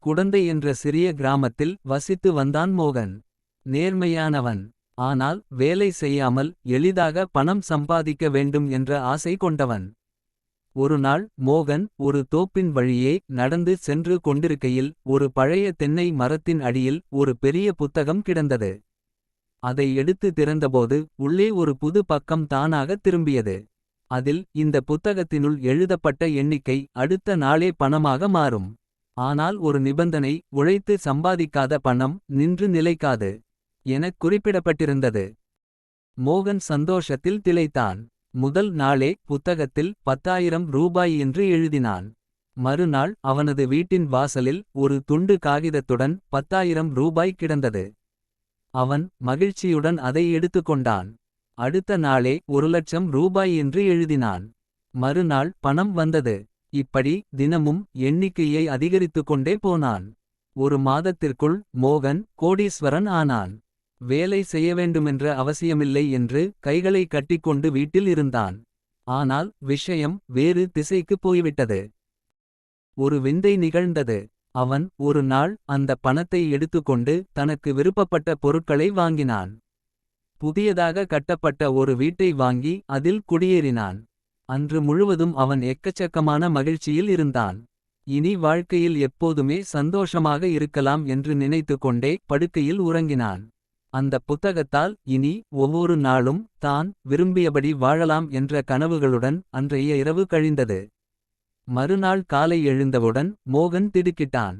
குடந்தை என்ற சிறிய கிராமத்தில் வசித்து வந்தான் மோகன். நேர்மையானவன். ஆனால் வேலை செய்யாமல் எளிதாக பணம் சம்பாதிக்க வேண்டும் என்ற ஆசை கொண்டவன். ஒருநாள் மோகன் ஒரு தோப்பின் வழியே நடந்து சென்று கொண்டிருக்கையில். ஒரு பழைய தென்னை மரத்தின் அடியில் ஒரு பெரிய புத்தகம் கிடந்தது. அதை எடுத்து திறந்தபோது உள்ளே ஒரு புது பக்கம் தானாக திரும்பியது. அதில் இந்த புத்தகத்தினுள் எழுதப்பட்ட எண்ணிக்கை அடுத்த நாளே பணமாக மாறும். ஆனால் ஒரு நிபந்தனை உழைத்து சம்பாதிக்காத பணம் நின்று நிலைக்காது. எனக் குறிப்பிடப்பட்டிருந்தது. மோகன் சந்தோஷத்தில் திளைத்தான். முதல் நாளே புத்தகத்தில் பத்தாயிரம் ரூபாய் என்று எழுதினான். மறுநாள் அவனது வீட்டின் வாசலில் ஒரு துண்டு காகிதத்துடன் பத்தாயிரம் ரூபாய் கிடந்தது. அவன் மகிழ்ச்சியுடன் அதை எடுத்துக்கொண்டான். அடுத்த நாளே ஒரு லட்சம் ரூபாய் என்று எழுதினான். மறுநாள் பணம் வந்தது. இப்படி தினமும் எண்ணிக்கையை அதிகரித்துக்கொண்டே போனான். ஒரு மாதத்திற்குள் மோகன் கோடீஸ்வரன் ஆனான். வேலை செய்ய வேண்டுமென்ற அவசியமில்லை என்று கைகளை கட்டிக்கொண்டு வீட்டில் இருந்தான். ஆனால் விஷயம் வேறு திசைக்குப் போய்விட்டது. ஒரு விந்தை நிகழ்ந்தது. அவன் ஒரு நாள் அந்த பணத்தை எடுத்துக்கொண்டு தனக்கு விருப்பப்பட்ட பொருட்களை வாங்கினான். புதியதாக கட்டப்பட்ட ஒரு வீட்டை வாங்கி அதில் குடியேறினான். அன்று முழுவதும் அவன் எக்கச்சக்கமான மகிழ்ச்சியில் இருந்தான். இனி வாழ்க்கையில் எப்போதுமே சந்தோஷமாக இருக்கலாம் என்று நினைத்துக் கொண்டே படுக்கையில் உறங்கினான். அந்த புத்தகத்தால் இனி ஒவ்வொரு நாளும் தான் விரும்பியபடி வாழலாம் என்ற கனவுகளுடன் அன்றைய இரவு கழிந்தது. மறுநாள் காலை எழுந்தவுடன் மோகன் திடுக்கிட்டான்.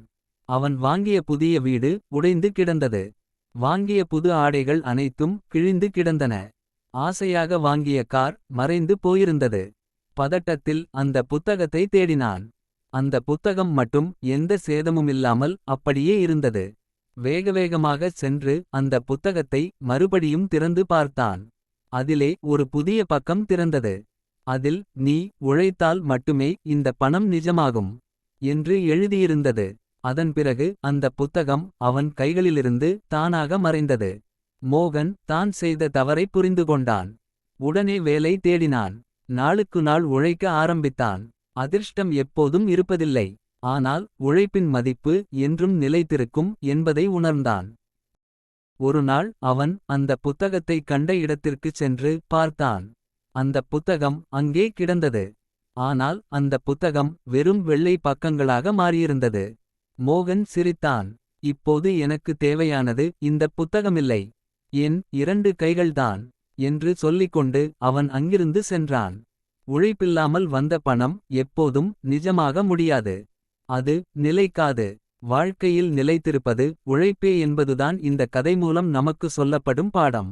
அவன் வாங்கிய புதிய வீடு உடைந்து கிடந்தது. வாங்கிய புது ஆடைகள் அனைத்தும் கிழிந்து கிடந்தன. ஆசையாக வாங்கிய கார் மறைந்து போயிருந்தது. பதட்டத்தில் அந்த புத்தகத்தை தேடினான். அந்த புத்தகம் மட்டும் எந்த சேதமுமில்லாமல் அப்படியே இருந்தது. வேகவேகமாக சென்று அந்த புத்தகத்தை மறுபடியும் திறந்து பார்த்தான். அதிலே ஒரு புதிய பக்கம் திறந்தது. அதில் நீ உழைத்தால் மட்டுமே இந்த பணம் நிஜமாகும். என்று எழுதியிருந்தது. அதன் பிறகு அந்த புத்தகம் அவன் கைகளிலிருந்து தானாக மறைந்தது. மோகன் தான் செய்த தவறை புரிந்துகொண்டான். உடனே வேலை தேடினான். நாளுக்கு நாள் உழைக்க ஆரம்பித்தான். அதிர்ஷ்டம் எப்போதும் இருப்பதில்லை. ஆனால் உழைப்பின் மதிப்பு என்றும் நிலைத்திருக்கும் என்பதை உணர்ந்தான். ஒருநாள் அவன் அந்த புத்தகத்தை கண்ட இடத்திற்குச் சென்று பார்த்தான். அந்த புத்தகம் அங்கே கிடந்தது. ஆனால் அந்த புத்தகம் வெறும் வெள்ளை பக்கங்களாக மாறியிருந்தது. மோகன் சிரித்தான். இப்போது எனக்கு தேவையானது இந்த புத்தகமில்லை. என் இரண்டு கைகள்தான். என்று சொல்லிக்கொண்டு அவன் அங்கிருந்து சென்றான். உழைப்பில்லாமல் வந்த பணம் எப்போதும் நிஜமாக முடியாது. அது நிலைக்காது. வாழ்க்கையில் நிலைத்திருப்பது உழைப்பே என்பதுதான் இந்த கதை மூலம் நமக்கு சொல்லப்படும் பாடம்.